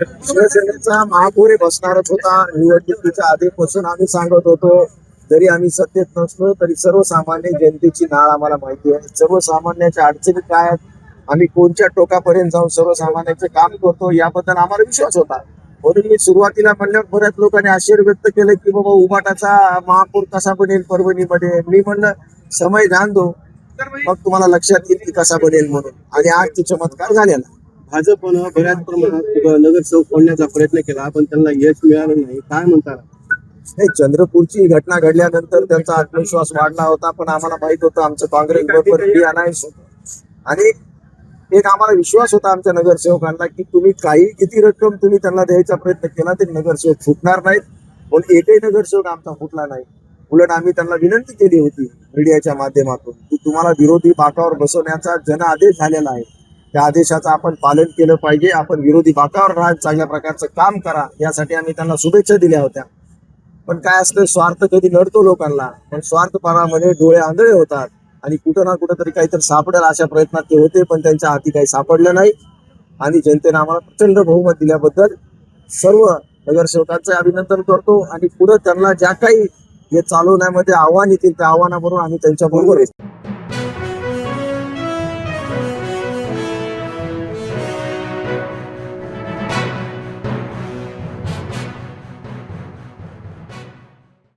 शिवसेनेचा महापौर बसणारच होता. निवडणुकीच्या आधीपासून आम्ही सांगत होतो जरी आम्ही सत्तेत नसलो तरी सर्वसामान्य जनतेची नाळ आम्हाला माहिती आहे. सर्वसामान्याच्या अडचणी काय आहेत? आम्ही कोणत्या टोकापर्यंत जाऊन सर्वसामान्यांचे काम करतो याबद्दल आम्हाला विश्वास होता. म्हणून मी सुरुवातीला म्हणल्यावर बऱ्याच लोकांनी आश्चर्य व्यक्त केलं की बाबा उबाटाचा महापूर कसा बनेल परभणीमध्ये? मी म्हणलं समय ध्यान दो मग तुम्हाला लक्षात येईल की कसा बनेल म्हणून. आणि आज ती चमत्कार झालेला भाजपनं बऱ्याच प्रमाणात नगरसेवक फोडण्याचा प्रयत्न केला पण त्यांना यश मिळालं नाही. काय म्हणता? नाही चंद्रपूरची ही घटना घडल्यानंतर त्यांचा आत्मविश्वास वाढला होता पण आम्हाला माहीत होतं आमचं काँग्रेस बरोबर अनायस आणि एक आम्हाला विश्वास होता आमच्या नगरसेवकांना की तुम्ही काही किती रक्कम तुम्ही त्यांना द्यायचा प्रयत्न केला तरी नगरसेवक फुटणार नाहीत. पण एकही नगरसेवक आमचा फुटला नाही. उलट आम्ही त्यांना विनंती केली होती मीडियाच्या माध्यमातून की तुम्हाला विरोधी बाकावर बसवण्याचा जन आदेश झालेला आहे. त्या आदेशाचं आपण पालन केलं पाहिजे. आपण विरोधी बाकावर राहत चांगल्या प्रकारचं काम करा. यासाठी आम्ही त्यांना शुभेच्छा दिल्या होत्या. पण काय असतं स्वार्थ कधी नडतो लोकांना? पण स्वार्थपणामध्ये डोळे आंधळे होतात. आणि कुठं ना कुठं तरी काहीतरी सापडेल अशा प्रयत्नात ते होते पण त्यांच्या हाती काही सापडलं नाही. आणि जनतेने आम्हाला प्रचंड बहुमत दिल्याबद्दल सर्व नगरसेवकांचं अभिनंदन करतो. आणि पुढे त्यांना ज्या काही हे चालवण्यामध्ये आव्हान येतील त्या आव्हानाबरोबर आम्ही त्यांच्या बरोबर